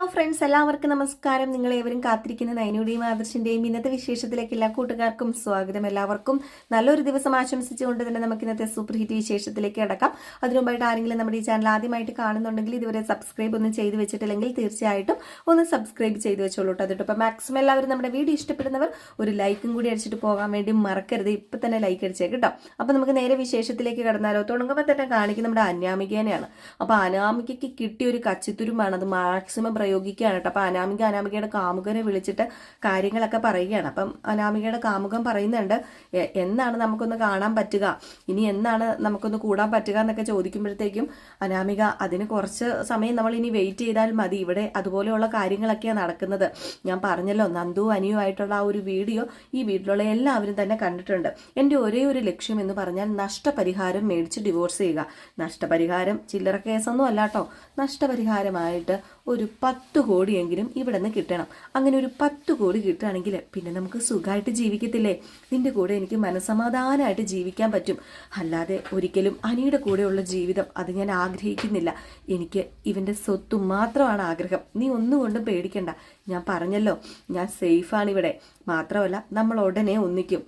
Friends എല്ലാവർക്കും നമസ്കാരം. നിങ്ങൾ ഏവരും കാത്തിരിക്കുന്ന നയനയുടെയും ആദർശിന്റെയും ഇന്നത്തെ വിശേഷത്തിലേക്ക് എല്ലാ കൂട്ടുകാർക്കും സ്വാഗതം. എല്ലാവർക്കും നല്ലൊരു ദിവസം ആശംസിച്ചുകൊണ്ട് തന്നെ നമുക്ക് ഇന്നത്തെ സൂപ്പർ ഹിറ്റ് വിശേഷത്തിലേക്ക് കിടക്കാം. അതിനുമുമ്പായിട്ട് ആരെങ്കിലും നമ്മുടെ ഈ ചാനൽ ആദ്യമായിട്ട് കാണുന്നുണ്ടെങ്കിൽ ഇതുവരെ സബ്സ്ക്രൈബ് ഒന്നും ചെയ്ത് വെച്ചിട്ടില്ലെങ്കിൽ തീർച്ചയായിട്ടും ഒന്ന് സബ്സ്ക്രൈബ് ചെയ്ത് വെച്ചോളൂ അതിട്ട് ഇപ്പം മാക്സിമം എല്ലാവരും നമ്മുടെ വീഡിയോ ഇഷ്ടപ്പെടുന്നവർ ഒരു ലൈക്കും കൂടി അടിച്ചിട്ട് പോകാൻ വേണ്ടി മറക്കരുത്. ഇപ്പം തന്നെ ലൈക്ക് അടിച്ചേ കേട്ടോ അപ്പോൾ നമുക്ക് നേരെ വിശേഷത്തിലേക്ക് കടന്നാലോ തുടങ്ങുമ്പോൾ തന്നെ കാണിക്കുന്ന നമ്മുടെ അനാമികേനെയാണ് അപ്പോൾ അനാമികയ്ക്ക് കിട്ടിയ ഒരു കച്ചിത്തുരുമാണ് അത് മാക്സിമം പ്രയോഗിക്കുകയാണ് കേട്ടോ. അപ്പോൾ അനാമിക അനാമികയുടെ കാമുകനെ വിളിച്ചിട്ട് കാര്യങ്ങളൊക്കെ പറയുകയാണ്. അപ്പം അനാമികയുടെ കാമുകൻ പറയുന്നുണ്ട് "എ- എന്നാണ് നമുക്കൊന്ന് കാണാൻ പറ്റുക? ഇനി എന്നാണ് നമുക്കൊന്ന് കൂടാൻ പറ്റുക എന്നൊക്കെ ചോദിക്കുമ്പോഴത്തേക്കും അനാമിക അതിന് കുറച്ച് സമയം നമ്മൾ ഇനി വെയിറ്റ് ചെയ്താൽ മതി. ഇവിടെ അതുപോലെയുള്ള കാര്യങ്ങളൊക്കെയാണ് നടക്കുന്നത്. ഞാൻ പറഞ്ഞല്ലോ നന്ദു അനിയോ ആയിട്ടുള്ള ആ ഒരു വീഡിയോ ഈ വീട്ടിലുള്ള എല്ലാവരും തന്നെ കണ്ടിട്ടുണ്ട്. എന്റെ ഒരേ ഒരു ലക്ഷ്യം എന്ന് പറഞ്ഞാൽ നഷ്ടപരിഹാരം മേടിച്ച് ഡിവോഴ്സ് ചെയ്യുക. നഷ്ടപരിഹാരം ചില്ലറ കേസൊന്നും അല്ലാട്ടോ നഷ്ടപരിഹാരമായിട്ട് ഒരു പത്ത് കോടിയെങ്കിലും ഇവിടെ നിന്ന് കിട്ടണം. അങ്ങനെ ഒരു പത്ത് കോടി കിട്ടുകയാണെങ്കിൽ പിന്നെ നമുക്ക് സുഖമായിട്ട് ജീവിക്കത്തില്ലേ? നിന്റെ കൂടെ എനിക്ക് മനസമാധാനമായിട്ട് ജീവിക്കാൻ പറ്റും. അല്ലാതെ ഒരിക്കലും അനിയുടെ കൂടെയുള്ള ജീവിതം അത് ഞാൻ ആഗ്രഹിക്കുന്നില്ല. എനിക്ക് ഇവന്റെ സ്വത്ത് മാത്രമാണ് ആഗ്രഹം. നീ ഒന്നുകൊണ്ടും പേടിക്കണ്ട. ഞാൻ പറഞ്ഞല്ലോ ഞാൻ സേഫാണ് ഇവിടെ. മാത്രമല്ല നമ്മൾ ഉടനെ ഒന്നിക്കും.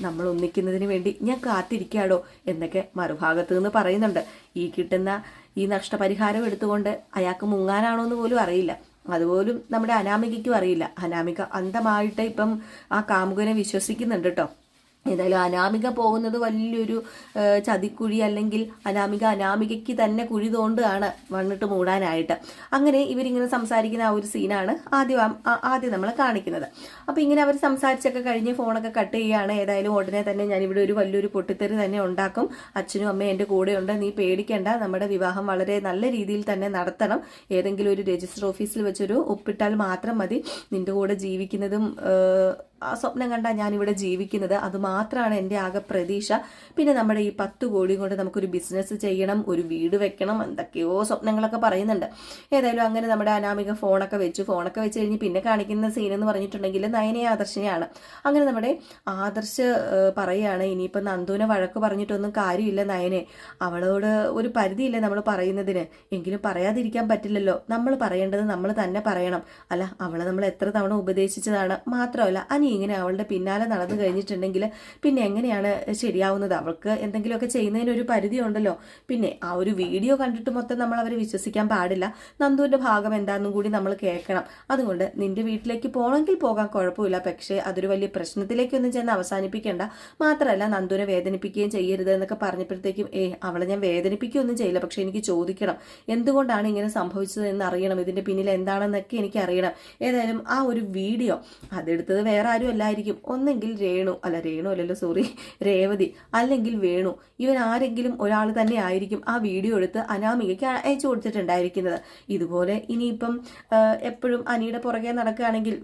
നമ്മൾ ഒന്നിക്കുന്നതിന് വേണ്ടി ഞാൻ കാത്തിരിക്കാടോ എന്നൊക്കെ മറുഭാഗത്ത് നിന്ന് പറയുന്നുണ്ട്. ഈ കിട്ടുന്ന ഈ നഷ്ടപരിഹാരം എടുത്തുകൊണ്ട് അയാൾക്ക് മുങ്ങാനാണോ എന്ന് പോലും അറിയില്ല. അതുപോലും നമ്മുടെ അനാമികയ്ക്കും അറിയില്ല. അനാമിക അന്ധമായിട്ട് ഇപ്പം ആ കാമുകനെ വിശ്വസിക്കുന്നുണ്ട് കേട്ടോ ഏതായാലും അനാമിക പോകുന്നത് വലിയൊരു ചതിക്കുഴി അല്ലെങ്കിൽ അനാമിക അനാമികയ്ക്ക് തന്നെ കുഴി തോണ്ടാണ് വന്നിട്ട് മൂടാനായിട്ട്. അങ്ങനെ ഇവരിങ്ങനെ സംസാരിക്കുന്ന ആ ഒരു സീനാണ് ആദ്യം ആദ്യം നമ്മൾ കാണിക്കുന്നത്. അപ്പോൾ ഇങ്ങനെ അവർ സംസാരിച്ചൊക്കെ കഴിഞ്ഞ് ഫോണൊക്കെ കട്ട് ചെയ്യുകയാണ്. ഏതായാലും ഉടനെ തന്നെ ഞാനിവിടെ ഒരു വലിയൊരു പൊട്ടിത്തെറി തന്നെ ഉണ്ടാക്കും. അച്ഛനും അമ്മയും എന്റെ കൂടെയുണ്ട്. നീ പേടിക്കേണ്ട. നമ്മുടെ വിവാഹം വളരെ നല്ല രീതിയിൽ തന്നെ നടത്തണം. ഏതെങ്കിലും ഒരു രജിസ്റ്റർ ഓഫീസിൽ വെച്ചൊരു ഒപ്പിട്ടാൽ മാത്രം മതി. നിന്റെ കൂടെ ജീവിക്കുന്നതും സ്വപ്നം കണ്ടാ ഞാനിവിടെ ജീവിക്കുന്നത്. അത് മാത്രമാണ് എന്റെ ആകെ പ്രതീക്ഷ. പിന്നെ നമ്മുടെ ഈ പത്ത് കോടി കൊണ്ട് നമുക്കൊരു ബിസിനസ് ചെയ്യണം ഒരു വീട് വെക്കണം എന്തൊക്കെയോ സ്വപ്നങ്ങളൊക്കെ പറയുന്നുണ്ട്. ഏതായാലും അങ്ങനെ നമ്മുടെ അനാമിക ഫോണൊക്കെ വെച്ചു. ഫോണൊക്കെ വെച്ച് കഴിഞ്ഞ് പിന്നെ കാണിക്കുന്ന സീൻ എന്ന് പറഞ്ഞിട്ടുണ്ടെങ്കിൽ നയനെ ആദർശനെയാണ്. അങ്ങനെ നമ്മുടെ ആദർശ് പറയുകയാണ് ഇനിയിപ്പോൾ നന്ദുവിനെ വഴക്ക് പറഞ്ഞിട്ടൊന്നും കാര്യമില്ല നയനെ. അവളോട് ഒരു പരിധിയില്ല നമ്മൾ പറയുന്നതിന്. എങ്കിലും പറയാതിരിക്കാൻ പറ്റില്ലല്ലോ. നമ്മൾ പറയേണ്ടത് നമ്മൾ തന്നെ പറയണം. അല്ല അവളെ നമ്മൾ എത്ര തവണ ഉപദേശിച്ചതാണ്? മാത്രമല്ല അനി ഇങ്ങനെ അവളുടെ പിന്നാലെ നടന്നു കഴിഞ്ഞിട്ടുണ്ടെങ്കിൽ പിന്നെ എങ്ങനെയാണ് ശരിയാവുന്നത്? അവൾക്ക് എന്തെങ്കിലുമൊക്കെ ചെയ്യുന്നതിന് ഒരു പരിധി ഉണ്ടല്ലോ പിന്നെ ആ ഒരു വീഡിയോ കണ്ടിട്ട് മൊത്തം നമ്മൾ അവരെ വിശ്വസിക്കാൻ പാടില്ല. നന്ദുവിന്റെ ഭാഗം എന്താണെന്നും കൂടി നമ്മൾ കേൾക്കണം. അതുകൊണ്ട് നിന്റെ വീട്ടിലേക്ക് പോകണമെങ്കിൽ പോകാൻ കുഴപ്പമില്ല. പക്ഷേ അതൊരു വലിയ പ്രശ്നത്തിലേക്കൊന്നും ചെന്ന് അവസാനിപ്പിക്കേണ്ട. മാത്രമല്ല നന്ദുവിനെ വേദനിപ്പിക്കുകയും ചെയ്യരുത് എന്നൊക്കെ പറഞ്ഞപ്പോഴത്തേക്കും ഏ അവളെ ഞാൻ വേദനിപ്പിക്കുകയൊന്നും ചെയ്യില്ല. പക്ഷേ എനിക്ക് ചോദിക്കണം. എന്തുകൊണ്ടാണ് ഇങ്ങനെ സംഭവിച്ചത് എന്ന് അറിയണം. ഇതിന്റെ പിന്നിൽ എന്താണെന്നൊക്കെ എനിക്ക് അറിയണം. ഏതായാലും ആ ഒരു വീഡിയോ അതെടുത്തത് വേറെ അല്ലായിരിക്കും. ഒന്നെങ്കിൽ രേണു അല്ല രേണു അല്ലല്ലോ സോറി രേവതി അല്ലെങ്കിൽ വേണു. ഇവൻ ആരെങ്കിലും ഒരാൾ തന്നെ ആയിരിക്കും ആ വീഡിയോ എടുത്ത് അനാമികയ്ക്ക് അയച്ചു കൊടുത്തിട്ടുണ്ടായിരിക്കുന്നത്. ഇതുപോലെ ഇനിയിപ്പം എപ്പോഴും അനിയുടെ പുറകെ നടക്കുകയാണെങ്കിൽ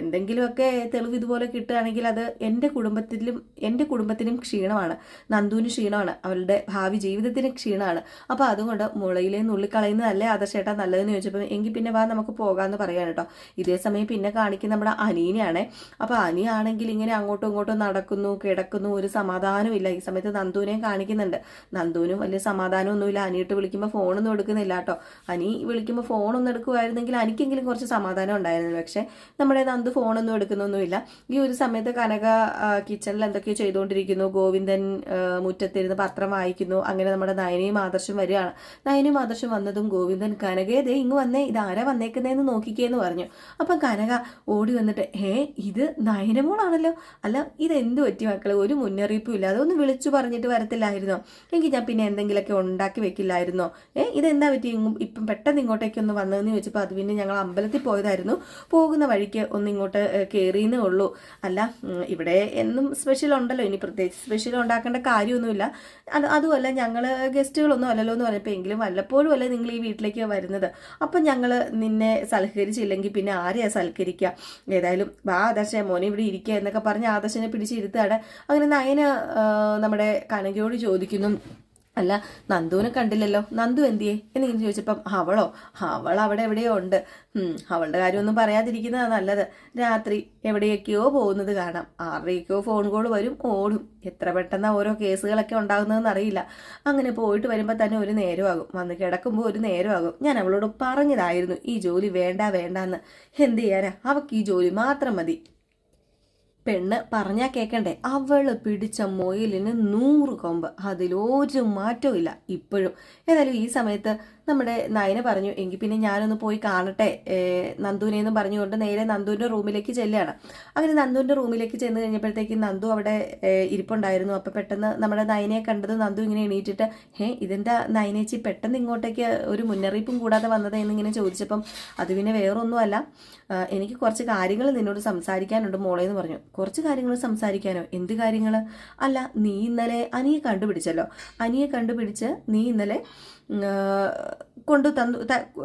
എന്തെങ്കിലുമൊക്കെ തെളിവ് ഇതുപോലെ കിട്ടുകയാണെങ്കിൽ അത് എന്റെ കുടുംബത്തിലും എന്റെ കുടുംബത്തിനും ക്ഷീണമാണ്. നന്ദുവിന് ക്ഷീണമാണ്. അവളുടെ ഭാവി ജീവിതത്തിന് ക്ഷീണമാണ്. അപ്പോൾ അതുകൊണ്ട് മുളയിലെ നുള്ളിക്കളയുന്നതല്ലേ ആദർശേട്ടാ നല്ലതെന്ന് ചോദിച്ചപ്പോൾ എങ്കിൽ പിന്നെ വാ നമുക്ക് പോകാമെന്ന് പറയാൻ കേട്ടോ. ഇതേ സമയം പിന്നെ കാണിക്കുന്ന നമ്മുടെ അനീനെയാണേ. അപ്പോൾ അനിയാണെങ്കിൽ ഇങ്ങനെ അങ്ങോട്ടും ഇങ്ങോട്ടും നടക്കുന്നു കിടക്കുന്നു ഒരു സമാധാനമില്ല ഈ സമയത്ത് നന്ദുവിനെയും കാണിക്കുന്നുണ്ട്. നന്ദുവിനും വലിയ സമാധാനമൊന്നുമില്ല. അനിയിട്ട് വിളിക്കുമ്പോൾ ഫോണൊന്നും എടുക്കുന്നില്ല കേട്ടോ. അനി വിളിക്കുമ്പോൾ ഫോണൊന്നും എടുക്കുമായിരുന്നെങ്കിൽ അനിക്കെങ്കിലും കുറച്ച് സമാധാനം ഉണ്ടായിരുന്നു. പക്ഷേ നമ്മുടെ നന്ദു ഫോണൊന്നും എടുക്കുന്നൊന്നുമില്ല. ഈ ഒരു സമയത്ത് കനക കിച്ചണിൽ എന്തൊക്കെയോ ചെയ്തുകൊണ്ടിരിക്കുന്നു. ഗോവിന്ദൻ മുറ്റത്തിരുന്ന് പത്രം വായിക്കുന്നു. അങ്ങനെ നമ്മുടെ നയനയും ആദർശം വരികയാണ്. നയനയും ആദർശം വന്നതും ഗോവിന്ദൻ കനകയെ ദേ ഇങ്ങ് വന്നേ. ഇതാരാ വന്നേക്കുന്നതെന്ന് നോക്കിക്കേന്ന് പറഞ്ഞു. അപ്പം കനക ഓടി വന്നിട്ട് ഏ ഇത് നയനമോളാണല്ലോ അല്ല ഇതെന്ത് പറ്റി മക്കളെ? ഒരു മുന്നറിയിപ്പും ഇല്ല. അതൊന്ന് വിളിച്ചു പറഞ്ഞിട്ട് വരത്തില്ലായിരുന്നോ? എങ്കിൽ ഞാൻ പിന്നെ എന്തെങ്കിലുമൊക്കെ ഉണ്ടാക്കി വെക്കില്ലായിരുന്നോ? ഏ ഇതെന്താ പറ്റി? ഇപ്പം പെട്ടെന്ന് ഇങ്ങോട്ടേക്ക് ഒന്ന് വന്നതെന്ന് ചോദിച്ചപ്പോൾ അത് പിന്നെ ഞങ്ങൾ അമ്പലത്തിൽ പോയതായിരുന്നു. പോകുന്ന വഴിക്ക് ഒന്ന് ഇങ്ങോട്ട് കയറിയെന്നേ ഉള്ളൂ. അല്ല ഇവിടെ എന്നും സ്പെഷ്യൽ ഉണ്ടല്ലോ. ഇനി പ്രത്യേകിച്ച് സ്പെഷ്യൽ ഉണ്ടാക്കേണ്ട കാര്യമൊന്നുമില്ല. അത് അതുമല്ല ഞങ്ങൾ ഗസ്റ്റുകളൊന്നും അല്ലല്ലോ എന്ന് പറഞ്ഞപ്പോൾ എങ്കിലും വല്ലപ്പോഴും അല്ലേ നിങ്ങൾ ഈ വീട്ടിലേക്ക് വരുന്നത്? അപ്പം ഞങ്ങൾ നിന്നെ സൽക്കരിച്ചില്ലെങ്കിൽ പിന്നെ ആരെയാണ് സൽക്കരിക്കുക? ഏതായാലും വാ ആദർശ മോനെ ഇവിടെ ഇരിക്കുക എന്നൊക്കെ പറഞ്ഞ് ആദർശനെ പിടിച്ചിരുത്താണ് അങ്ങനെ നയന് നമ്മുടെ കനകയോട് ചോദിക്കുന്നു അല്ല നന്ദുവിനെ കണ്ടില്ലല്ലോ. നന്ദു എന്തിയേ? എന്നിങ്ങനെ ചോദിച്ചപ്പം അവളോ? അവൾ അവിടെ എവിടെയോ ഉണ്ട്. അവളുടെ കാര്യമൊന്നും പറയാതിരിക്കുന്നതാ നല്ലത്. രാത്രി എവിടെയൊക്കെയോ പോകുന്നത് കാണാം. ആരുടെയൊക്കെയോ ഫോൺ കോൾ വരും ഓടും. എത്ര പെട്ടെന്ന് ഓരോ കേസുകളൊക്കെ ഉണ്ടാകുന്നതെന്ന് അറിയില്ല. അങ്ങനെ പോയിട്ട് വരുമ്പോൾ തന്നെ ഒരു നേരമാകും. വന്ന് കിടക്കുമ്പോൾ ഒരു നേരമാകും. ഞാൻ അവളോട് പറഞ്ഞതായിരുന്നു ഈ ജോലി വേണ്ട വേണ്ടാന്ന്. എന്ത് ചെയ്യാനാ? അവക്ക് ഈ ജോലി മാത്രം മതി. പെണ്ണ് പറഞ്ഞാ കേക്കണ്ടേ? അവൾ പിടിച്ച മൊയിലിന് നൂറ് കൊമ്പ്. അതിലൊരു മാറ്റവും ഇല്ല. ഇപ്പോഴും. ഏതായാലും ഈ സമയത്ത് നമ്മുടെ നയന പറഞ്ഞു എങ്കിൽ പിന്നെ ഞാനൊന്ന് പോയി കാണട്ടെ നന്ദുവിനെ എന്ന് പറഞ്ഞുകൊണ്ട് നേരെ നന്ദുവിന്റെ റൂമിലേക്ക് ചെല്ലുകയാണ്. അങ്ങനെ നന്ദുവിന്റെ റൂമിലേക്ക് ചെന്ന് കഴിഞ്ഞപ്പോഴത്തേക്ക് നന്ദു അവിടെ ഇരിപ്പുണ്ടായിരുന്നു. അപ്പോൾ പെട്ടെന്ന് നമ്മുടെ നയനയെ കണ്ടത് നന്ദു ഇങ്ങനെ എണീറ്റിട്ട് ഹേ ഇതെന്താ നയനേച്ചി പെട്ടെന്ന് ഇങ്ങോട്ടേക്ക് ഒരു മുന്നറിയിപ്പും കൂടാതെ വന്നത്? എന്നിങ്ങനെ ചോദിച്ചപ്പം അത് പിന്നെ വേറൊന്നുമല്ല. എനിക്ക് കുറച്ച് കാര്യങ്ങൾ നിന്നോട് സംസാരിക്കാനുണ്ട് മോളെ എന്ന് പറഞ്ഞു. കുറച്ച് കാര്യങ്ങൾ സംസാരിക്കാനോ? എന്ത് കാര്യങ്ങൾ അല്ല നീ ഇന്നലെ അനിയെ കണ്ടുപിടിച്ചല്ലോ. അനിയെ കണ്ടുപിടിച്ച് നീ ഇന്നലെ കൊണ്ടു തന്നു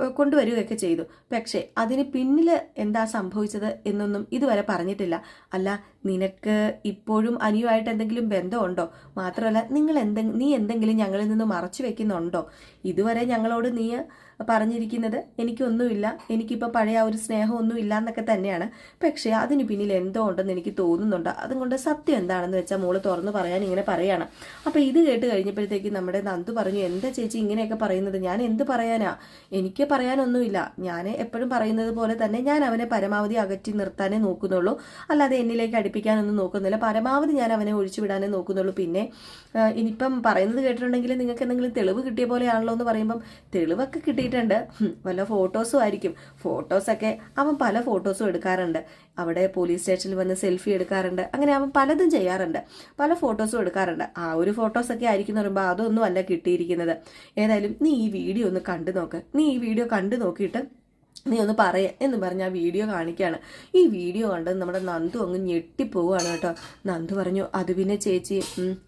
കൊണ്ടുവരികയൊക്കെ ചെയ്തു. പക്ഷേ അതിന് പിന്നിൽ എന്താ സംഭവിച്ചത് എന്നൊന്നും ഇതുവരെ പറഞ്ഞിട്ടില്ല. അല്ല നിനക്ക് ഇപ്പോഴും അനിയുമായിട്ട് എന്തെങ്കിലും ബന്ധമുണ്ടോ? മാത്രമല്ല നിങ്ങൾ എന്തെ നീ എന്തെങ്കിലും ഞങ്ങളിൽ നിന്ന് മറച്ചു വെക്കുന്നുണ്ടോ? ഇതുവരെ ഞങ്ങളോട് നീ പറഞ്ഞിരിക്കുന്നത് എനിക്കൊന്നുമില്ല. എനിക്കിപ്പോൾ പഴയ ഒരു സ്നേഹമൊന്നും ഇല്ല എന്നൊക്കെ തന്നെയാണ്. പക്ഷേ അതിന് പിന്നിൽ എന്തോ ഉണ്ടെന്ന് എനിക്ക് തോന്നുന്നുണ്ട്. അതുകൊണ്ട് സത്യം എന്താണെന്ന് വെച്ചാൽ മോൾ തുറന്ന് പറയാൻ ഇങ്ങനെ പറയാണ്. അപ്പോൾ ഇത് കേട്ട് കഴിഞ്ഞപ്പോഴത്തേക്ക് നമ്മുടെ നന്ദു പറഞ്ഞു എന്താ ചേച്ചി ഇങ്ങനെയൊക്കെ പറയുന്നത്? ഞാൻ എന്ത് പറയാനാ? എനിക്ക് പറയാനൊന്നുമില്ല. ഞാൻ എപ്പോഴും പറയുന്നത് പോലെ തന്നെ ഞാൻ അവനെ പരമാവധി അകറ്റി നിർത്താനേ നോക്കുന്നുള്ളൂ. അല്ലാതെ എന്നിലേക്ക് അടുപ്പിക്കാനൊന്നും നോക്കുന്നില്ല. പരമാവധി ഞാൻ അവനെ ഒഴിച്ചുവിടാനേ നോക്കുന്നുള്ളൂ. പിന്നെ ഇനിയിപ്പം പറയുന്നത് കേട്ടിട്ടുണ്ടെങ്കിൽ നിങ്ങൾക്ക് എന്തെങ്കിലും തെളിവ് കിട്ടിയ പോലെയാണല്ലോ എന്ന് പറയുമ്പം തെളിവൊക്കെ കിട്ടിയിട്ടുണ്ട്. വല്ല ഫോട്ടോസും ആയിരിക്കും. ഫോട്ടോസൊക്കെ അവൻ പല ഫോട്ടോസും എടുക്കാറുണ്ട്. അവിടെ പോലീസ് സ്റ്റേഷനിൽ വന്ന് സെൽഫി എടുക്കാറുണ്ട്. അങ്ങനെ അവൻ പലതും ചെയ്യാറുണ്ട്. പല ഫോട്ടോസും എടുക്കാറുണ്ട്. ആ ഒരു ഫോട്ടോസൊക്കെ ആയിരിക്കും എന്ന് പറയുമ്പോൾ അതൊന്നും അല്ല കിട്ടിയിരിക്കുന്നത്. ഏതായാലും നീ ഈ വീഡിയോ ഒന്ന് കണ്ടു നോക്ക്. നീ ഈ വീഡിയോ കണ്ടു നോക്കിയിട്ട് നീ ഒന്ന് പറയ എന്ന് പറഞ്ഞ് ആ വീഡിയോ കാണിക്കുകയാണ് ഈ വീഡിയോ കണ്ട് നമ്മുടെ നന്ദു അങ്ങ് ഞെട്ടിപ്പോവുകയാണ് കേട്ടോ. നന്ദു പറഞ്ഞു അത് പിന്നെ ചേച്ചി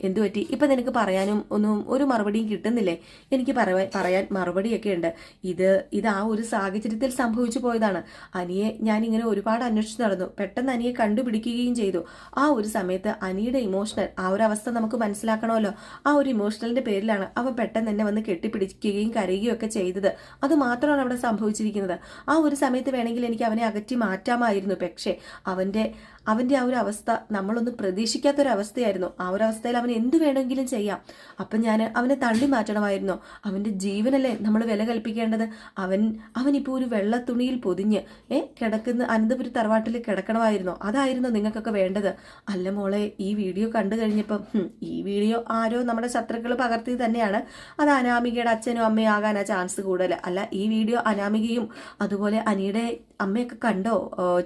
എന്തു പറ്റി? ഇപ്പം നിനക്ക് പറയാനും ഒന്നും ഒരു മറുപടിയും കിട്ടുന്നില്ലേ? എനിക്ക് പറയാൻ മറുപടിയൊക്കെ ഉണ്ട്. ഇത് ഇത് ആ ഒരു സാഹചര്യത്തിൽ സംഭവിച്ചു പോയതാണ്. അനിയെ ഞാനിങ്ങനെ ഒരുപാട് അന്വേഷിച്ച് നടന്നു. പെട്ടെന്ന് അനിയെ കണ്ടുപിടിക്കുകയും ചെയ്തു. ആ ഒരു സമയത്ത് അനിയുടെ ഇമോഷണൽ ആ ഒരു അവസ്ഥ നമുക്ക് മനസ്സിലാക്കണമല്ലോ. ആ ഒരു ഇമോഷണലിന്റെ പേരിലാണ് അവ പെട്ടെന്ന് തന്നെ വന്ന് കെട്ടിപ്പിടിക്കുകയും കരയുകയും ഒക്കെ ചെയ്തത്. അത് മാത്രമാണ് അവിടെ സംഭവിച്ചിരിക്കുന്നത്. ആ ഒരു സമയത്ത് വേണമെങ്കിൽ എനിക്ക് അവനെ അകറ്റി മാറ്റാമായിരുന്നു. പക്ഷേ അവന്റെ അവന്റെ ആ ഒരു അവസ്ഥ നമ്മളൊന്നും പ്രതീക്ഷിക്കാത്തൊരവസ്ഥയായിരുന്നു. ആ ഒരു അവസ്ഥയിൽ അവൻ എന്ത് വേണമെങ്കിലും ചെയ്യാം. അപ്പം ഞാൻ അവനെ തള്ളി മാറ്റണമായിരുന്നു. അവന്റെ ജീവനല്ലേ നമ്മൾ വില കൽപ്പിക്കേണ്ടത്? അവൻ അവനിപ്പോൾ ഒരു വെള്ള തുണിയിൽ പൊതിഞ്ഞ് ഏ കിടക്കുന്ന അനന്തപുരി തറവാട്ടിൽ കിടക്കണമായിരുന്നു. അതായിരുന്നു നിങ്ങൾക്കൊക്കെ വേണ്ടത്. അല്ല മോളെ ഈ വീഡിയോ കണ്ടു കഴിഞ്ഞപ്പം ഈ വീഡിയോ ആരോ നമ്മുടെ ശത്രുക്കൾ പകർത്തി തന്നെയാണ്. അത് അനാമികയുടെ അച്ഛനും അമ്മയും ആകാനാ ചാൻസ് കൂടുതൽ അല്ല ഈ വീഡിയോ അനാമികയും അതുപോലെ അനിയുടെ അമ്മയൊക്കെ കണ്ടോ?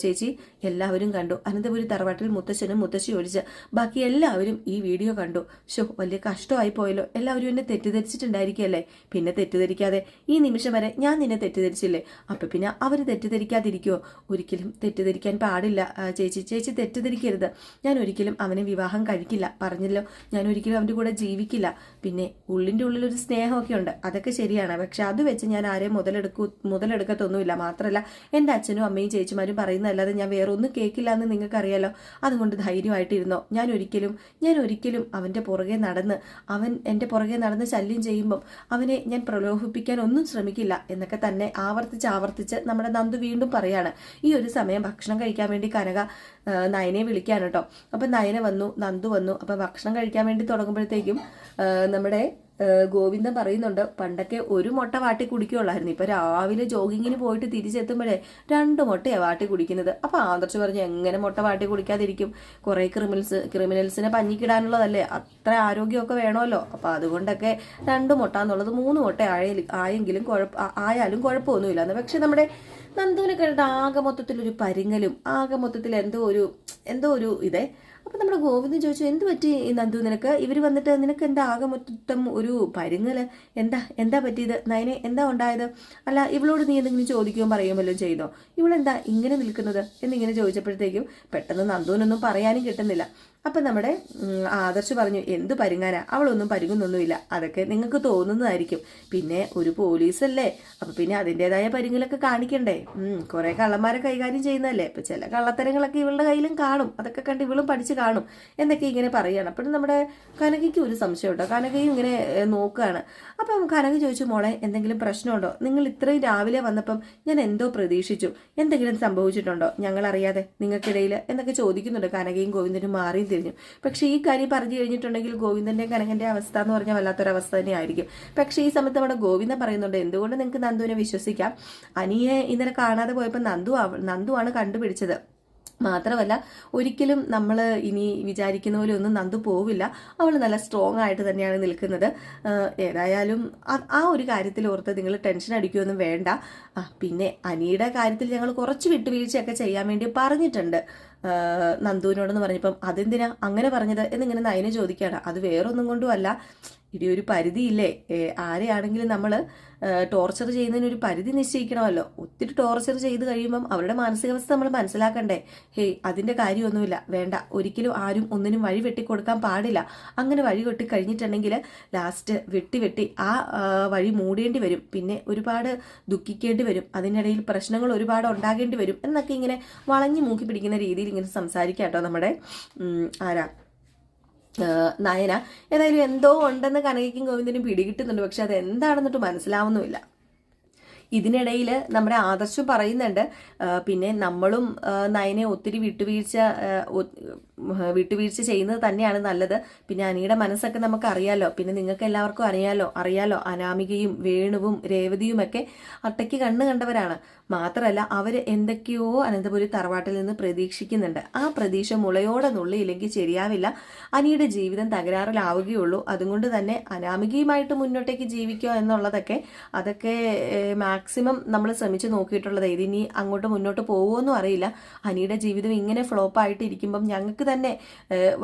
ചേച്ചി എല്ലാവരും കണ്ടു. അനന്തപുരി തറവാട്ടിൽ മുത്തശ്ശനും മുത്തശ്ശി ഒഴിച്ച് ബാക്കി എല്ലാവരും ഈ വീഡിയോ കണ്ടു. ഷോ വലിയ കഷ്ടമായി പോയല്ലോ. എല്ലാവരും എന്നെ തെറ്റിദ്ധരിച്ചിട്ടുണ്ടായിരിക്കല്ലേ പിന്നെ തെറ്റിദ്ധരിക്കാതെ ഈ നിമിഷം വരെ ഞാൻ നിന്നെ തെറ്റിദ്ധരിച്ചില്ലേ? അപ്പൊ പിന്നെ അവർ തെറ്റിദ്ധരിക്കാതിരിക്കോ ഒരിക്കലും തെറ്റിദ്ധരിക്കാൻ പാടില്ല. ചേച്ചി ചേച്ചി തെറ്റിദ്ധരിക്കരുത്. ഞാൻ ഒരിക്കലും അവനെ വിവാഹം കഴിക്കില്ല. പറഞ്ഞല്ലോ ഞാൻ ഒരിക്കലും അവന്റെ കൂടെ ജീവിക്കില്ല. പിന്നെ ഉള്ളിന്റെ ഉള്ളിൽ ഒരു സ്നേഹമൊക്കെ ഉണ്ട്. അതൊക്കെ ശരിയാണ്. പക്ഷെ അത് വെച്ച് ഞാൻ ആരെയും മുതലെടുക്കൂ മുതലെടുക്കത്തൊന്നുമില്ല. മാത്രല്ല എന്റെ അച്ഛനും അമ്മയും ചേച്ചിമാരും പറയുന്നതല്ലാതെ ഞാൻ വേറെ ഒന്നും കേൾക്കില്ല എന്ന് നിങ്ങൾക്കറിയാലോ. അതുകൊണ്ട് ധൈര്യമായിട്ടിരുന്നോ. ഞാൻ ഒരിക്കലും ഞാൻ ഒരിക്കലും അവന്റെ പുറകെ നടന്ന് അവൻ എന്റെ പുറകെ നടന്ന് ശല്യം ചെയ്യുമ്പം അവനെ ഞാൻ പ്രലോഭിപ്പിക്കാൻ ഒന്നും ശ്രമിക്കില്ല എന്നൊക്കെ തന്നെ ആവർത്തിച്ച് ആവർത്തിച്ച് നമ്മുടെ നന്ദു വീണ്ടും പറയാണ്. ഈ ഒരു സമയം ഭക്ഷണം കഴിക്കാൻ വേണ്ടി കനക നയനെ വിളിക്കാൻ കേട്ടോ. അപ്പം നയന വന്നു നന്ദു വന്നു. അപ്പം ഭക്ഷണം കഴിക്കാൻ വേണ്ടി തുടങ്ങുമ്പോഴത്തേക്കും നമ്മുടെ ഗോവിന്ദൻ പറയുന്നുണ്ട് പണ്ടൊക്കെ ഒരു മുട്ട വാട്ടി കുടിക്കുകയുള്ളായിരുന്നു ഇപ്പൊ രാവിലെ ജോഗിങ്ങിന് പോയിട്ട് തിരിച്ചെത്തുമ്പോഴേ രണ്ട് മുട്ടയാണ് വാട്ടി കുടിക്കുന്നത്. അപ്പൊ ആദർശ് പറഞ്ഞു എങ്ങനെ മുട്ട വാട്ടി കുടിക്കാതിരിക്കും? കുറെ ക്രിമിനൽസ് ക്രിമിനൽസിനെ പഞ്ഞിക്കിടാനുള്ളതല്ലേ? അത്ര ആരോഗ്യമൊക്കെ വേണമല്ലോ അപ്പൊ അതുകൊണ്ടൊക്കെ രണ്ട് മുട്ട എന്നുള്ളത് മൂന്ന് മുട്ട ആയെങ്കിലും കുഴപ്പ ആയാലും കുഴപ്പമൊന്നുമില്ല പക്ഷെ നമ്മുടെ നന്ദുവിനെ കണ്ടിട്ട് ആകെ മൊത്തത്തിൽ ഒരു പരിങ്ങലും ആകെ മൊത്തത്തിൽ എന്തോ ഒരു എന്തോ ഒരു ഇതേ അപ്പൊ നമ്മുടെ ഗോവിന്ദൻ ചോദിച്ചു എന്ത് പറ്റി നന്ദു? നിനക്ക് ഇവർ വന്നിട്ട് നിനക്ക് എന്താ ആകെ മൊത്തം ഒരു പരുങ്ങൽ? എന്താ എന്താ പറ്റിയത്? നയനെ എന്താ ഉണ്ടായത്? അല്ല ഇവളോട് നീ എന്തെങ്കിലും ചോദിക്കുകയും പറയുമല്ലോ ചെയ്തോ? ഇവളെന്താ ഇങ്ങനെ നിൽക്കുന്നത്? എന്നിങ്ങനെ ചോദിച്ചപ്പോഴത്തേക്കും പെട്ടെന്ന് നന്ദുവിനൊന്നും പറയാനും കിട്ടുന്നില്ല. അപ്പം നമ്മുടെ ആദർശ് പറഞ്ഞു എന്ത് പരുങ്ങാനാ? അവളൊന്നും പരുങ്ങുന്നൊന്നുമില്ല. അതൊക്കെ നിങ്ങൾക്ക് തോന്നുന്നതായിരിക്കും. പിന്നെ ഒരു പോലീസല്ലേ? അപ്പം പിന്നെ അതിന്റെതായ പരുങ്ങലൊക്കെ കാണിക്കണ്ടേ? കുറേ കള്ളന്മാരെ കൈകാര്യം ചെയ്യുന്നതല്ലേ? ഇപ്പം ചില കള്ളത്തരങ്ങളൊക്കെ ഇവളുടെ കയ്യിലും കാണും. അതൊക്കെ കണ്ട് ഇവളും പഠിച്ച് കാണും. എന്നൊക്കെ ഇങ്ങനെ പറയുകയാണ് അപ്പോഴും നമ്മുടെ കനകയ്ക്ക് ഒരു സംശയം കനകയും ഇങ്ങനെ നോക്കുകയാണ് അപ്പം കനക ചോദിച്ചു മോളെ എന്തെങ്കിലും പ്രശ്നമുണ്ടോ? നിങ്ങൾ ഇത്രയും രാവിലെ വന്നപ്പം ഞാൻ എന്തോ പ്രതീക്ഷിച്ചു. എന്തെങ്കിലും സംഭവിച്ചിട്ടുണ്ടോ? ഞങ്ങളറിയാതെ നിങ്ങൾക്കിടയിൽ എന്നൊക്കെ ചോദിക്കുന്നുണ്ട് കനകയും ഗോവിന്ദനും മാറിയും തിരിഞ്ഞു. പക്ഷേ ഈ കാര്യം പറഞ്ഞു കഴിഞ്ഞിട്ടുണ്ടെങ്കിൽ ഗോവിന്ദന്റെ കനകന്റെ അവസ്ഥ എന്ന് പറഞ്ഞാൽ വല്ലാത്തൊരവസ്ഥ തന്നെയായിരിക്കും. പക്ഷേ ഈ സമയത്ത് നമ്മുടെ ഗോവിന്ദൻ പറയുന്നുണ്ട് എന്തുകൊണ്ട് നിങ്ങൾക്ക് നന്ദുവിനെ വിശ്വസിക്കാം? അനിയെ ഇന്നലെ കാണാതെ പോയപ്പോൾ നന്ദു നന്ദുവാണ് കണ്ടുപിടിച്ചത്. മാത്രമല്ല ഒരിക്കലും നമ്മൾ ഇനി വിചാരിക്കുന്ന പോലെ ഒന്നും നന്ദു പോവില്ല. അവൾ നല്ല സ്ട്രോങ് ആയിട്ട് തന്നെയാണ് നിൽക്കുന്നത്. ഏതായാലും ആ- ഒരു കാര്യത്തിൽ ഓർത്ത് നിങ്ങൾ ടെൻഷൻ അടിക്കുകയൊന്നും വേണ്ട. പിന്നെ അനിയുടെ കാര്യത്തിൽ ഞങ്ങൾ കുറച്ച് വിട്ടുവീഴ്ചയൊക്കെ ചെയ്യാൻ വേണ്ടി പറഞ്ഞിട്ടുണ്ട്. നന്ദുവിനോടെന്ന് പറഞ്ഞപ്പം അതെന്തിനാ അങ്ങനെ പറഞ്ഞത്? എന്നിങ്ങനെ നയന് ചോദിക്കുകയാണ്. അത് വേറൊന്നും കൊണ്ടുമല്ല ഇടി ഒരു പരിധിയില്ലേ? ആരെയാണെങ്കിലും നമ്മൾ ടോർച്ചർ ചെയ്യുന്നതിന് ഒരു പരിധി നിശ്ചയിക്കണമല്ലോ. ഒത്തിരി ടോർച്ചർ ചെയ്ത് കഴിയുമ്പം അവരുടെ മാനസികാവസ്ഥ നമ്മൾ മനസ്സിലാക്കണ്ടേ? ഹേയ് അതിന്റെ കാര്യമൊന്നുമില്ല. വേണ്ട. ഒരിക്കലും ആരും ഒന്നിനും വഴി വെട്ടിക്കൊടുക്കാൻ പാടില്ല. അങ്ങനെ വഴി വെട്ടി കഴിഞ്ഞിട്ടുണ്ടെങ്കിൽ ലാസ്റ്റ് വെട്ടി വെട്ടി ആ വഴി മൂടേണ്ടി വരും. പിന്നെ ഒരുപാട് ദുഃഖിക്കേണ്ടി വരും. അതിനിടയിൽ പ്രശ്നങ്ങൾ ഒരുപാട് ഉണ്ടാകേണ്ടി വരും. എന്നൊക്കെ ഇങ്ങനെ വളഞ്ഞു മൂക്കി പിടിക്കുന്ന രീതിയിൽ ഇങ്ങനെ സംസാരിക്കാം കേട്ടോ നമ്മുടെ ആരാ? നയന. ഏതായാലും എന്തോ ഉണ്ടെന്ന് കനകയ്ക്കും ഗോവിന്ദനും പിടികിട്ടുന്നുണ്ട്. പക്ഷെ അത് എന്താണെന്നിട്ട് മനസ്സിലാവുന്നുമില്ല. ഇതിനിടയിൽ നമ്മുടെ ആദർശം പറയുന്നുണ്ട് പിന്നെ നമ്മളും നയനെ ഒത്തിരി വിട്ടുവീഴ്ച വിട്ടുവീഴ്ച ചെയ്യുന്നത് തന്നെയാണ് നല്ലത്. പിന്നെ അനിയുടെ മനസ്സൊക്കെ നമുക്ക് അറിയാലോ പിന്നെ നിങ്ങൾക്ക് എല്ലാവർക്കും അറിയാലോ അറിയാലോ അനാമികയും വേണുവും രേവതിയും ഒക്കെ അട്ടയ്ക്ക് കണ്ണ് കണ്ടവരാണ്. മാത്രമല്ല അവർ എന്തൊക്കെയോ അനന്തപുരി തറവാട്ടിൽ നിന്ന് പ്രതീക്ഷിക്കുന്നുണ്ട്. ആ പ്രതീക്ഷ മുളയോടെ നുള്ളിയില്ലെങ്കിൽ ശരിയാവില്ല. അനിയുടെ ജീവിതം തകരാറിലാവുകയുള്ളൂ. അതുകൊണ്ട് തന്നെ അനാമികയുമായിട്ട് മുന്നോട്ടേക്ക് ജീവിക്കുക എന്നുള്ളതൊക്കെ അതൊക്കെ മാക്സിമം നമ്മൾ ശ്രമിച്ചു നോക്കിയിട്ടുള്ളത്. ഇതിനി അങ്ങോട്ട് മുന്നോട്ട് പോകുമെന്നും അറിയില്ല. അനിയുടെ ജീവിതം ഇങ്ങനെ ഫ്ലോപ്പ് ആയിട്ടിരിക്കുമ്പം ഞങ്ങൾക്ക് തന്നെ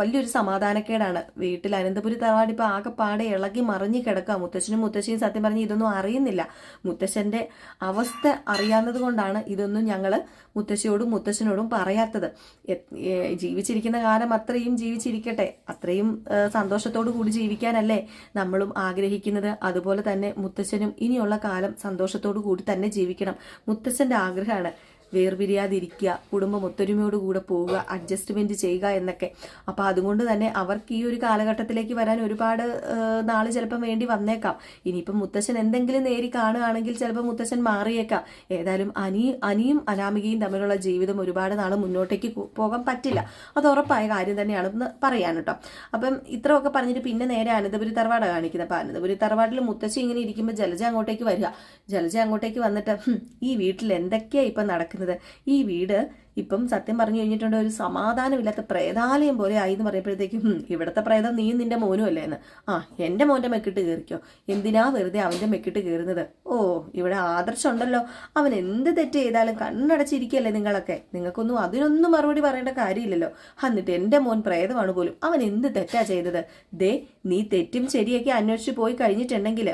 വലിയൊരു സമാധാനക്കേടാണ്. വീട്ടിൽ അനന്തപുരി തറവാട് ഇപ്പം ആകെപ്പാടെ ഇളകി മറിഞ്ഞു കിടക്കുക മുത്തശ്ശനും മുത്തശ്ശിയും സത്യം പറഞ്ഞ് ഇതൊന്നും അറിയുന്നില്ല. മുത്തശ്ശന്റെ അവസ്ഥ അറിയാവുന്നത് കൊണ്ടാണ് ഇതൊന്നും ഞങ്ങൾ മുത്തശ്ശിയോടും മുത്തശ്ശനോടും പറയാത്തത്. ജീവിച്ചിരിക്കുന്ന കാലം അത്രയും ജീവിച്ചിരിക്കട്ടെ. അത്രയും സന്തോഷത്തോടു കൂടി ജീവിക്കാനല്ലേ നമ്മളും ആഗ്രഹിക്കുന്നത്. അതുപോലെ തന്നെ മുത്തശ്ശനും ഇനിയുള്ള കാലം സന്തോഷത്തോടു കൂടി തന്നെ ജീവിക്കണം. മുത്തശ്ശന്റെ ആഗ്രഹമാണ്. വേർപിരിയാതിരിക്കുക കുടുംബം ഒത്തൊരുമയോടുകൂടെ പോവുക അഡ്ജസ്റ്റ്മെന്റ് ചെയ്യുക എന്നൊക്കെ. അപ്പോൾ അതുകൊണ്ട് തന്നെ അവർക്ക് ഈ ഒരു കാലഘട്ടത്തിലേക്ക് വരാൻ ഒരുപാട് നാൾ ചിലപ്പം വേണ്ടി വന്നേക്കാം. ഇനിയിപ്പം മുത്തശ്ശൻ എന്തെങ്കിലും നേരി കാണുകയാണെങ്കിൽ ചിലപ്പോൾ മുത്തശ്ശൻ മാറിയേക്കാം. ഏതായാലും അനി അനിയും അനാമികയും തമ്മിലുള്ള ജീവിതം ഒരുപാട് നാൾ മുന്നോട്ടേക്ക് പോകാൻ പറ്റില്ല. അത് ഉറപ്പായ കാര്യം തന്നെയാണെന്ന് പറയാൻ കേട്ടോ. അപ്പം ഇത്രയൊക്കെ പറഞ്ഞിട്ട് പിന്നെ നേരെ അനന്തപുരി തറവാട് കാണിക്കുന്നത്. അപ്പം അനന്തപുരി തറവാട്ടിൽ മുത്തശ്ശി ഇങ്ങനെ ഇരിക്കുമ്പോൾ ജലജ അങ്ങോട്ടേക്ക് വരിക. ജലജ അങ്ങോട്ടേക്ക് വന്നിട്ട് "ഹും, ഈ വീട്ടിൽ എന്തൊക്കെയാ ഇപ്പം നടക്കുന്നത്? ഈ വീട് ഇപ്പം സത്യം പറഞ്ഞു കഴിഞ്ഞിട്ടുണ്ട് ഒരു സമാധാനമില്ലാത്ത പ്രേതാലയം പോലെ ആയി എന്ന് പറയുമ്പോഴത്തേക്കും "ഹും, ഇവിടുത്തെ പ്രേതം നീയും നിന്റെ മോനും അല്ലേ? എന്ന്. ആ എന്റെ മോന്റെ മെക്കിട്ട് കയറിക്കോ. എന്തിനാ വെറുതെ അവന്റെ മെക്കിട്ട് കയറുന്നത്? ഓ ഇവിടെ ആദർശം ഉണ്ടല്ലോ അവൻ എന്ത് തെറ്റ് ചെയ്താലും കണ്ണടച്ചിരിക്കല്ലേ നിങ്ങളൊക്കെ. നിങ്ങൾക്കൊന്നും അതിനൊന്നും മറുപടി പറയേണ്ട കാര്യമില്ലല്ലോ. എന്നിട്ട് എന്റെ മോൻ പ്രേതമാണ് പോലും. അവൻ എന്ത് തെറ്റാ ചെയ്തത്? ദേ നീ തെറ്റും ശരിയൊക്കെ അന്വേഷിച്ച് പോയി കഴിഞ്ഞിട്ടുണ്ടെങ്കിൽ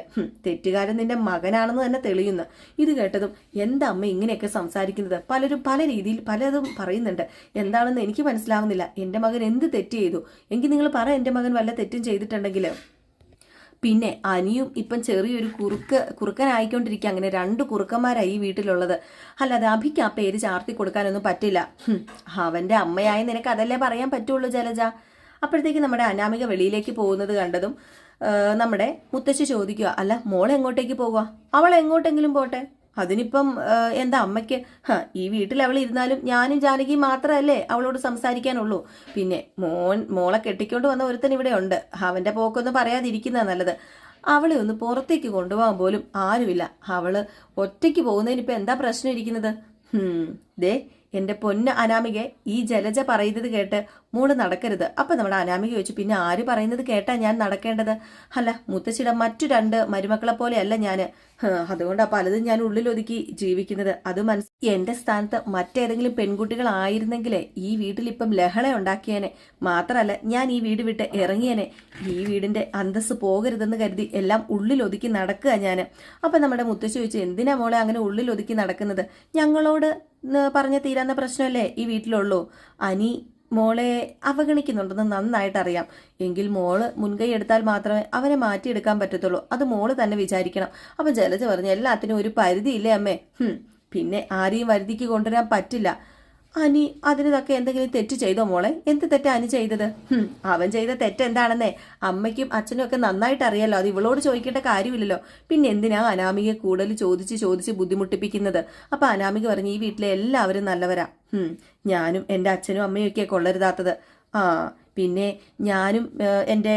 തെറ്റുകാരൻ നിന്റെ മകനാണെന്ന് തന്നെ തെളിയുന്നു. ഇത് കേട്ടതും എന്താ അമ്മ ഇങ്ങനെയൊക്കെ സംസാരിക്കുന്നത്? പലരും പല രീതിയിൽ പലതും പറയുന്നുണ്ട്. എന്താണെന്ന് എനിക്ക് മനസ്സിലാവുന്നില്ല. എന്റെ മകൻ എന്ത് തെറ്റ് ചെയ്തു? എങ്കിൽ നിങ്ങൾ പറ എന്റെ മകൻ വല്ല തെറ്റും ചെയ്തിട്ടുണ്ടെങ്കിൽ പിന്നെ അനിയും ഇപ്പം ചെറിയൊരു കുറുക്ക് കുറുക്കനായിക്കൊണ്ടിരിക്കുക അങ്ങനെ രണ്ട് കുറുക്കന്മാരായി ഈ വീട്ടിലുള്ളത്. അല്ലാതെ അഭിക്ക് ആ പേര് ചാർത്തി കൊടുക്കാനൊന്നും പറ്റില്ല. അവന്റെ അമ്മയായ നിനക്ക് അതല്ലേ പറയാൻ പറ്റുള്ളൂ ജലജ? അപ്പോഴത്തേക്ക് നമ്മുടെ അനാമിക വെളിയിലേക്ക് പോകുന്നത് കണ്ടതും നമ്മുടെ മുത്തശ്ശി ചോദിക്കുക അല്ല മോൾ എങ്ങോട്ടേക്ക് പോകുക അവൾ എങ്ങോട്ടെങ്കിലും പോട്ടെ? അതിനിപ്പം എന്താ അമ്മയ്ക്ക്? ഈ വീട്ടിൽ അവൾ ഇരുന്നാലും ഞാനും ജാനകി മാത്രമല്ലേ അവളോട് സംസാരിക്കാനുള്ളൂ. പിന്നെ മോൻ മോളെ കെട്ടിക്കൊണ്ട് വന്ന ഒരുത്തൻ ഇവിടെ ഉണ്ട്. അവന്റെ പോക്കൊന്നും പറയാതിരിക്കുന്ന നല്ലത്. അവളെ ഒന്ന് പുറത്തേക്ക് കൊണ്ടുപോകാൻ പോലും ആരുമില്ല. അവൾ ഒറ്റയ്ക്ക് പോകുന്നതിന് ഇപ്പൊ എന്താ പ്രശ്നം ഇരിക്കുന്നത്? ദേ എന്റെ പൊന്ന് അനാമിക ഈ ജലജ പറയുന്നത് കേട്ട് മൂൾ നടക്കരുത്. അപ്പൊ നമ്മുടെ അനാമിക ചോദിച്ചു പിന്നെ ആര് പറയുന്നത് കേട്ടാ ഞാൻ നടക്കേണ്ടത്? അല്ല മുത്തശ്ശിയുടെ മറ്റു രണ്ട് മരുമക്കളെ പോലെയല്ല ഞാൻ. ഹ്, അതുകൊണ്ടാ പലതും ഞാൻ ഉള്ളിലൊതുക്കി ജീവിക്കുന്നത്. അത് മനസ് എന്റെ സ്ഥാനത്ത് മറ്റേതെങ്കിലും പെൺകുട്ടികളായിരുന്നെങ്കിലേ ഈ വീട്ടിൽ ഇപ്പം ലഹള ഉണ്ടാക്കിയേനെ. മാത്രമല്ല ഞാൻ ഈ വീട് വിട്ട് ഇറങ്ങിയേനെ. ഈ വീടിന്റെ അന്തസ് പോകരുതെന്ന് കരുതി എല്ലാം ഉള്ളിലൊതുക്കി നടക്കുക ഞാൻ അപ്പൊ നമ്മുടെ മുത്തശ്ശി ചോദിച്ചു എന്തിനാ മോളെ അങ്ങനെ ഉള്ളിലൊതുക്കി നടക്കുന്നത്? ഞങ്ങളോട് പറഞ്ഞ തീരാന്ന പ്രശ്നമല്ലേ ഈ വീട്ടിലുള്ളൂ? അനി മോളെ അവഗണിക്കുന്നുണ്ടെന്ന് നന്നായിട്ട് അറിയാം എങ്കിൽ മോൾ മുൻകൈ എടുത്താൽ മാത്രമേ അവനെ മാറ്റിയെടുക്കാൻ പറ്റത്തുള്ളൂ. അത് മോൾ തന്നെ വിചാരിക്കണം. അപ്പൊ ജലജ പറഞ്ഞു എല്ലാത്തിനും ഒരു പരിധിയില്ലേ അമ്മേ? പിന്നെ ആരെയും വരുതിക്ക് കൊണ്ടുവരാൻ പറ്റില്ല. അനി അതിനൊക്കെ എന്തെങ്കിലും തെറ്റ് ചെയ്തോ മോളെ? എന്ത് തെറ്റാ അനി ചെയ്തത്? അവൻ ചെയ്ത തെറ്റ് എന്താണെന്നേ അമ്മയ്ക്കും അച്ഛനും ഒക്കെ നന്നായിട്ട് അറിയാലോ അത് ഇവളോട് ചോദിക്കേണ്ട കാര്യമില്ലല്ലോ. പിന്നെ എന്തിനാ അനാമികയെ കൂടുതൽ ചോദിച്ച് ചോദിച്ച് ബുദ്ധിമുട്ടിപ്പിക്കുന്നത്? അപ്പൊ അനാമിക പറഞ്ഞു ഈ വീട്ടിലെ എല്ലാവരും നല്ലവരാ. ഞാനും എന്റെ അച്ഛനും അമ്മയും ഒക്കെ കൊള്ളരുതാത്തത്. ആ പിന്നെ ഞാനും എന്റെ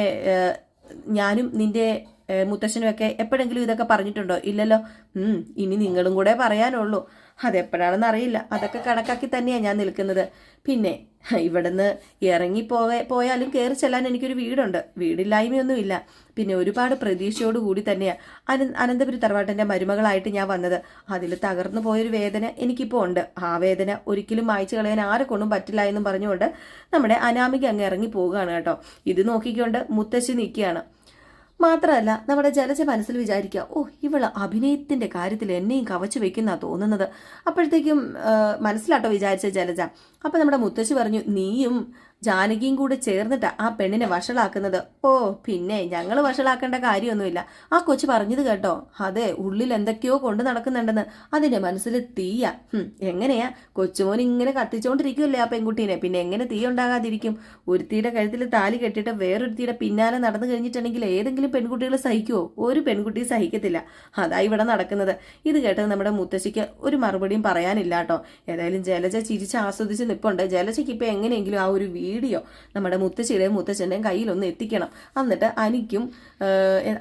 ഞാനും നിന്റെ ഏഹ്, മുത്തശ്ശനും ഒക്കെ എപ്പോഴെങ്കിലും ഇതൊക്കെ പറഞ്ഞിട്ടുണ്ടോ? ഇല്ലല്ലോ. ഇനി നിങ്ങളും കൂടെ പറയാനുള്ളൂ. അതെപ്പോഴാണെന്ന് അറിയില്ല അതൊക്കെ കണക്കാക്കി തന്നെയാണ് ഞാൻ നിൽക്കുന്നത്. പിന്നെ ഇവിടുന്ന് ഇറങ്ങി പോവേ പോയാലും കയറി ചെല്ലാൻ എനിക്കൊരു വീടുണ്ട്. വീടില്ലായ്മയൊന്നുമില്ല. പിന്നെ ഒരുപാട് പ്രതീക്ഷയോട് കൂടി തന്നെയാണ് അന അനന്തപുരി തറവാട്ടിന്റെ മരുമകളായിട്ട് ഞാൻ വന്നത്. അതിൽ തകർന്നു പോയൊരു വേദന എനിക്കിപ്പോൾ ഉണ്ട്. ആ വേദന ഒരിക്കലും മായ്ച്ചു കളയാൻ ആരെ കൊണ്ടും പറ്റില്ല എന്നും പറഞ്ഞുകൊണ്ട് നമ്മുടെ അനാമിക അങ്ങ് ഇറങ്ങി പോവുകയാണ് കേട്ടോ. ഇത് നോക്കിക്കൊണ്ട് മുത്തശ്ശി നിൽക്കുകയാണ്. മാത്രമല്ല നമ്മുടെ ജലജ മനസ്സിൽ വിചാരിക്കുക ഓ ഇവൾ അഭിനയത്തിന്റെ കാര്യത്തിൽ എന്നെയും കവച്ചു വെക്കുന്ന തോന്നുന്നത്. അപ്പോഴത്തേക്കും മനസ്സിലാട്ടോ വിചാരിച്ച ജലജ. അപ്പൊ നമ്മുടെ മുത്തശ്ശി പറഞ്ഞു നീയും ജാനകിയും കൂടെ ചേർന്നിട്ടാ ആ പെണ്ണിനെ വഷളാക്കുന്നത്. ഓ പിന്നെ ഞങ്ങൾ വഷളാക്കേണ്ട കാര്യമൊന്നുമില്ല. ആ കൊച്ചു പറഞ്ഞത് കേട്ടോ. അതെ ഉള്ളിൽ എന്തൊക്കെയോ കൊണ്ട് നടക്കുന്നുണ്ടെന്ന്. അതിന്റെ മനസ്സിൽ തീയ. എങ്ങനെയാ? കൊച്ചുമോൻ ഇങ്ങനെ കത്തിച്ചോണ്ടിരിക്കുമല്ലേ ആ പെൺകുട്ടീനെ? പിന്നെ എങ്ങനെ തീ ഉണ്ടാകാതിരിക്കും? ഒരുത്തിയുടെ കഴുത്തിൽ താലി കെട്ടിയിട്ട് വേറൊരുത്തിയുടെ പിന്നാലെ നടന്നു കഴിഞ്ഞിട്ടുണ്ടെങ്കിൽ ഏതെങ്കിലും പെൺകുട്ടികൾ സഹിക്കുമോ ഒരു പെൺകുട്ടി സഹിക്കത്തില്ല. അതാ ഇവിടെ നടക്കുന്നത്. ഇത് കേട്ടത് നമ്മുടെ മുത്തശ്ശിക്ക് ഒരു മറുപടിയും പറയാനില്ല കേട്ടോ. ഏതായാലും ജലജ ചിരിച്ച് ആസ്വദിച്ച് നിൽപ്പുണ്ട് ജലജയ്ക്ക് ഇപ്പൊ എങ്ങനെയെങ്കിലും ആ ഒരു വീഡിയോ നമ്മുടെ മുത്തശ്ശിയുടെയും മുത്തച്ഛന്റെയും കയ്യിലൊന്ന് എത്തിക്കണം. എന്നിട്ട് അനിക്കും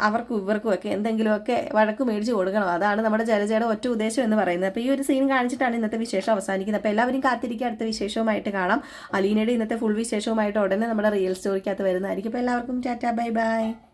അവർക്കും ഇവർക്കും ഒക്കെ എന്തെങ്കിലുമൊക്കെ വഴക്ക് മേടിച്ച് കൊടുക്കണം. അതാണ് നമ്മുടെ ജലജയുടെ ഒറ്റ ഉദ്ദേശം എന്ന് പറയുന്നത്. അപ്പോൾ ഈ ഒരു സീൻ കാണിച്ചിട്ടാണ് ഇന്നത്തെ വിശേഷം അവസാനിക്കുന്നത്. അപ്പോൾ എല്ലാവരും കാത്തിരിക്കുക. അടുത്ത വിശേഷവുമായിട്ട് കാണാം. അലീനയുടെ ഇന്നത്തെ ഫുൾ വിശേഷവുമായിട്ട് ഉടനെ നമ്മുടെ റിയൽ സ്റ്റോറിക്കകത്ത് വരുന്നതായിരിക്കും. അപ്പോൾ എല്ലാവർക്കും ടാറ്റ ബൈ ബൈ.